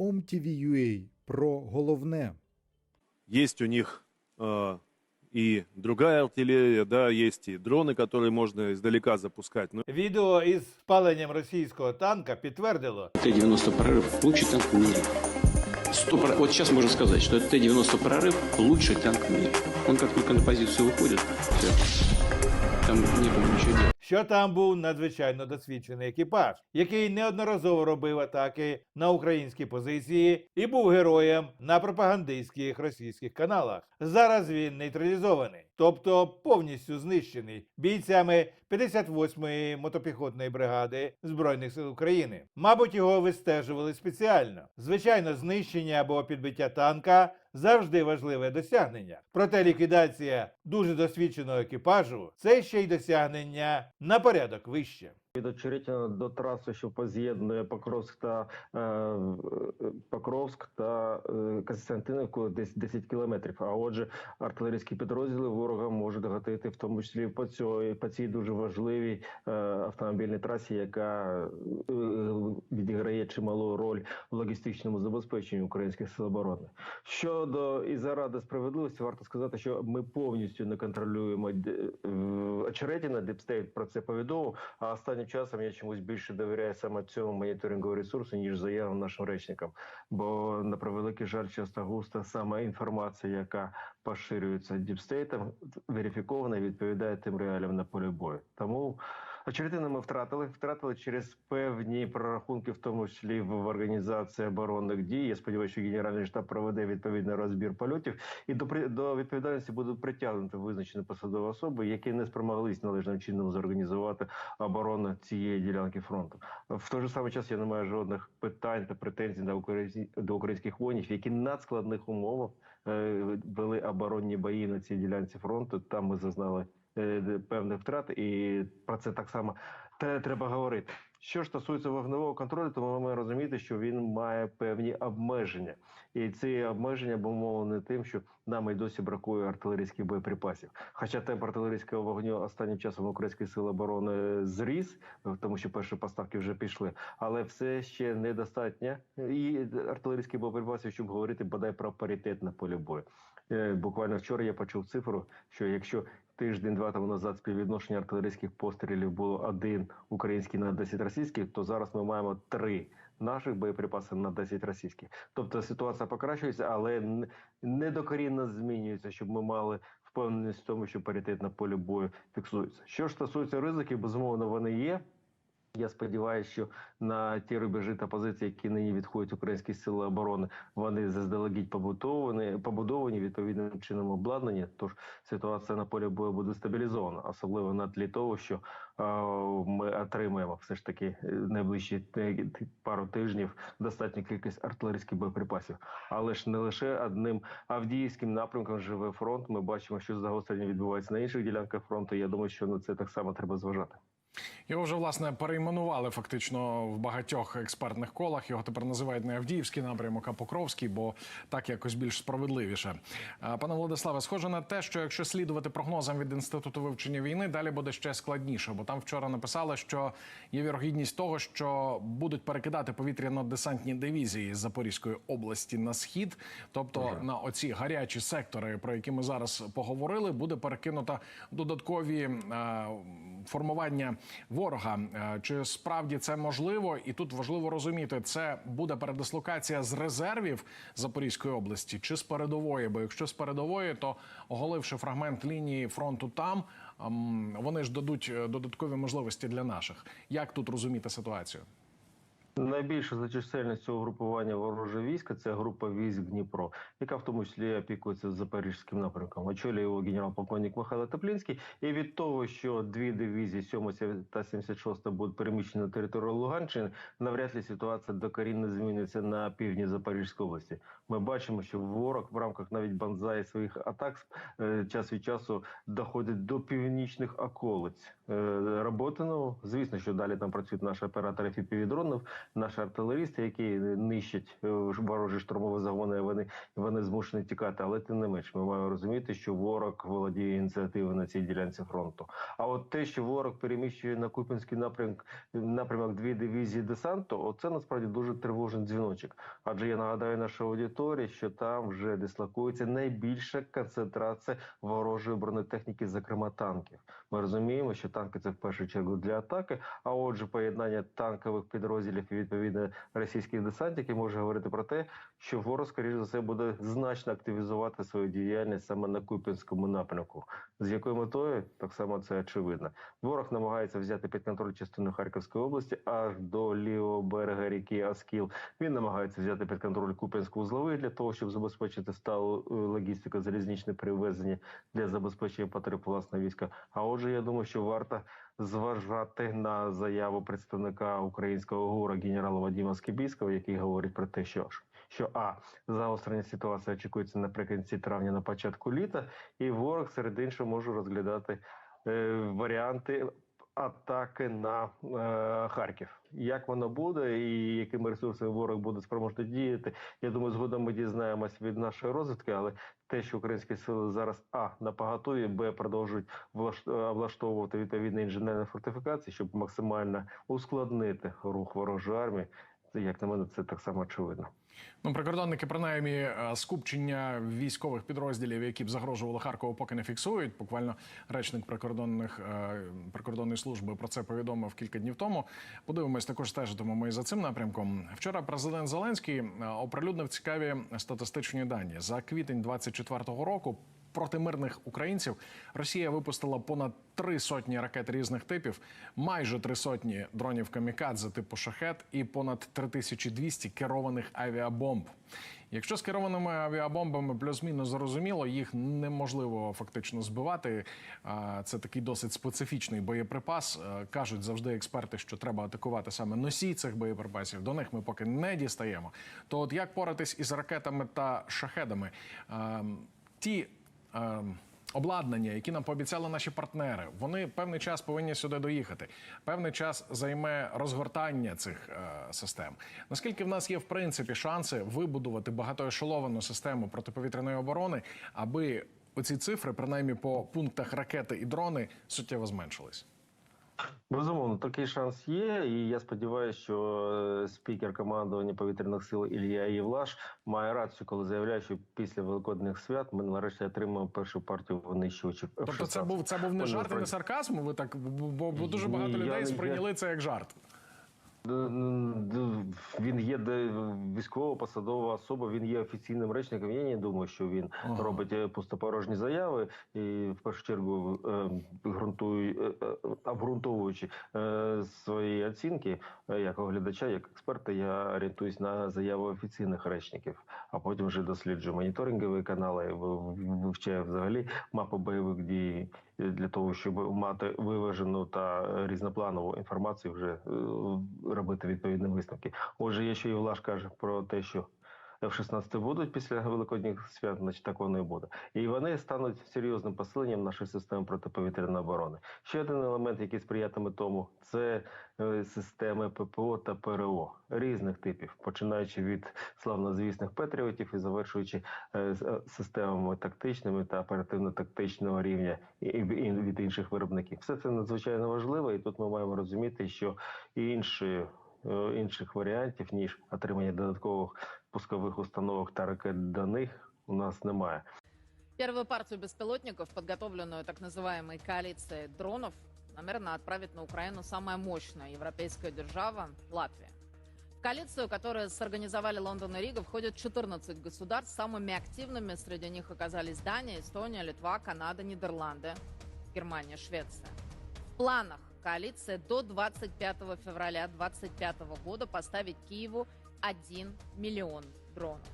OMTV.ua про головне. Есть у них э, и другая артиллерия, да, есть и дроны, которые можно издалека запускать. Но Відео із спаленням російського танка підтвердило, Т-90 прорыв лучший танк в мире. Сто про- Вот сейчас можно сказать, что Т-90 прорыв лучший танк в мире. Он как только на позицию выходит, все. Там некому ничего делать. що там був надзвичайно досвідчений екіпаж, який неодноразово робив атаки на українські позиції і був героєм на пропагандистських російських каналах. Зараз він нейтралізований, тобто повністю знищений бійцями 58-ї мотопіхотної бригади Збройних сил України. Мабуть, його вистежували спеціально. Звичайно, знищення або підбиття танка завжди важливе досягнення. Проте ліквідація дуже досвідченого екіпажу це ще й досягнення на порядок вище. Від Очеретина до траси, що поз'єднує Покровськ та е, Покровськ та е, Константинівку, десь 10 кілометрів. А отже, артилерійські підрозділи ворога можуть гатити, в тому числі по цій, по цій дуже важливій е, автомобільній трасі, яка е, відіграє чималу роль в логістичному забезпеченні українських сил оборони. Щодо і заради справедливості, варто сказати, що ми повністю не контролюємо е, Очеретина. Дипстейт про це повідомив. А останнім часом я чомусь більше довіряю саме цьому моніторинговому ресурсу, ніж заявам нашим речникам. Бо на превеликий жаль, часто густо саме інформація, яка поширюється діпстейтом, верифікована і відповідає тим реаліям на полі бою. Тому очеретина ми втратили. Втратили через певні прорахунки, в тому числі в організації оборонних дій. Я сподіваюся, що генеральний штаб проведе відповідний розбір польотів і до до відповідальності будуть притягнути визначені посадові особи, які не спромоглись належним чином зорганізувати оборону цієї ділянки фронту. В той же самий час я не маю жодних питань та претензій до українських до українських воїнів, які на надскладних умовах е, вели оборонні бої на цій ділянці фронту. Там ми зазнали певних втрат, і про це так само треба говорити. Що ж стосується вогневого контролю, то ми маємо розуміти, що він має певні обмеження, і ці обмеження обумовлені тим, що нам і досі бракує артилерійських боєприпасів. Хоча темп артилерійського вогню останнім часом української сили оборони зріс, тому що перші поставки вже пішли, але все ще недостатньо і артилерійських боєприпасів, щоб говорити бодай про паритет на полі бою. Е, Буквально вчора я почув цифру, що якщо тиждень-два тому назад співвідношення артилерійських пострілів було один український на 10 російських, то зараз ми маємо три наших боєприпаси на 10 російських. Тобто ситуація покращується, але недокорінно змінюється, щоб ми мали впевненість в тому, що паритет на полі бою фіксується. Що ж стосується ризиків, безумовно, вони є. Я сподіваюся, що на ті рубежі та позиції, які нині відходять українські сили оборони, вони заздалегідь побудовані, побудовані відповідним чином обладнані. Тож ситуація на полі бою буде стабілізована, особливо на тлі того, що е, ми отримаємо все ж таки е, найближчі пару тижнів достатню кількість артилерійських боєприпасів. Але ж не лише одним авдіївським напрямком живе фронт. Ми бачимо, що загострення відбувається на інших ділянках фронту. Я думаю, що на це так само треба зважати. Його вже власне перейменували фактично в багатьох експертних колах. Його тепер називають не Авдіївський напрямок, а Покровський, бо так якось більш справедливіше. Пане Владиславе, схоже на те, що якщо слідувати прогнозам від інституту вивчення війни, далі буде ще складніше, бо там вчора написали, що є вірогідність того, що будуть перекидати повітряно-десантні дивізії з Запорізької області на схід, тобто на оці гарячі сектори, про які ми зараз поговорили, буде перекинуто додаткові е, формування ворога. Е, Чи справді це можливо? І тут важливо розуміти, це буде передислокація з резервів Запорізької області чи з передової? Бо якщо з передової, то оголивши фрагмент лінії фронту там, ем, вони ж дадуть е, додаткові можливості для наших. Як тут розуміти ситуацію? Найбільша за чисельністю угрупування ворожого війська це група військ Дніпро, яка в тому числі опікується запорізьким напрямком. Очолює його генерал-полковник Михайло Теплінський. І від того, що дві дивізії 7 та 76 будуть переміщені на територію Луганщини, навряд ли ситуація докорінно зміниться на півдні Запорізької області. Ми бачимо, що ворог в рамках навіть банзаї своїх атак е, час від часу доходить до північних околиць е, роботи. Ну, звісно, що далі там працюють наші оператори FPV-дронів, наші артилеристи, які нищать е, ворожі штурмові загони. Вони вони змушені тікати. Але тим не менш, ми маємо розуміти, що ворог володіє ініціативою на цій ділянці фронту. А от те, що ворог переміщує на Купінський напрямок напрямок дві дивізії десанту, оце насправді дуже тривожний дзвіночок. Адже я нагадаю нашій аудиторії, що там вже дислокується найбільша концентрація ворожої бронетехніки, зокрема танків. Ми розуміємо, що танки це в першу чергу для атаки. А отже, поєднання танкових підрозділів і відповідно російських десантників може говорити про те, що ворог, скоріш за все, буде значно активізувати свою діяльність саме на Купінському напрямку. З якою метою так само це очевидно. Ворог намагається взяти під контроль частину Харківської області аж до лівого берега ріки Аскіл. Він намагається взяти під контроль Куп'янську узловий для того, щоб забезпечити сталу е, логістику залізничне перевезення для забезпечення потреб власного війська. А отже, я думаю, що варто зважати на заяву представника українського ГУРа генерала Вадима Скибійського, який говорить про те, що. Що а загострення ситуації очікується наприкінці травня на початку літа, і ворог серед іншого може розглядати е, варіанти атаки на е, Харків. Як воно буде і якими ресурсами ворог буде спроможний діяти? Я думаю, згодом ми дізнаємось від нашої розвідки, але те, що українські сили зараз а на поготові, б продовжують влаш- е, влаштовувати відповідні інженерні фортифікації, щоб максимально ускладнити рух ворожої армії. Як на мене, це так само очевидно. Ну, прикордонники, принаймні, е, скупчення військових підрозділів, які б загрожували Харкову, поки не фіксують. Буквально речник прикордонних е, прикордонної служби про це повідомив кілька днів тому. Подивимось, також стежитимемо і за цим напрямком. Вчора президент Зеленський е, оприлюднив цікаві статистичні дані за квітень 24-го року. Проти мирних українців Росія випустила понад три сотні ракет різних типів, майже три сотні дронів камікадзе типу шахет і понад 3200 керованих авіабомб. Якщо з керованими авіабомбами плюс-мінус зрозуміло, їх неможливо фактично збивати. Це такий досить специфічний боєприпас. Кажуть завжди експерти, що треба атакувати саме носій цих боєприпасів. До них ми поки не дістаємо. То от як поратись із ракетами та шахедами? Ті обладнання, які нам пообіцяли наші партнери, вони певний час повинні сюди доїхати. Певний час займе розгортання цих е, систем. Наскільки в нас є в принципі шанси вибудувати багатоешеловану систему протиповітряної оборони, аби оці цифри, принаймні по пунктах ракети і дрони, суттєво зменшились? Безумовно, такий шанс є, і я сподіваюся, що е, спікер командування повітряних сил Ілья Євлаш має рацію, коли заявляє, що після великодних свят ми нарешті отримаємо першу партію винищувачів. Тобто, це був це був не жарт і не сарказм. Ви так бо, бо дуже багато я людей я, сприйняли це як жарт. Він є військова посадова особа. Він є офіційним речником. Я не думаю, що він Ага. робить е, пустопорожні заяви і в першу чергу е, ґрунтує, е, е, обґрунтовуючи е, свої оцінки е, як оглядача, як експерта, я орієнтуюсь на заяви офіційних речників, а потім вже досліджую моніторингові канали, вивчаю взагалі мапу бойових дій е, для того, щоб мати виважену та різнопланову інформацію, вже е, робити відповідні висновки. Отже, є ще і влаш каже про те, що F-16 будуть після великодніх свят, значить так воно і буде. І вони стануть серйозним посиленням нашої системи протиповітряної оборони. Ще один елемент, який сприятиме тому, це е, системи ППО та ПРО різних типів, починаючи від славнозвісних патріотів і завершуючи е, е, системами тактичними та оперативно-тактичного рівня і, від інших виробників. Все це надзвичайно важливо, і тут ми маємо розуміти, що інші інших варіантів ніж отримання додаткових пускових установок та ракет до них у нас немає. Первую партию беспилотников, подготовленную так называемой коалицией дронов, намерена отправить на Украину самая мощная европейская держава – Латвия. В коалицию, которую сорганизовали Лондон и Рига, входят 14 государств. Самыми активными среди них оказались Дания, Эстония, Литва, Канада, Нидерланды, Германия, Швеция. В планах коалиции до 25 февраля 2025 года поставить Киеву 1 миллион дронов.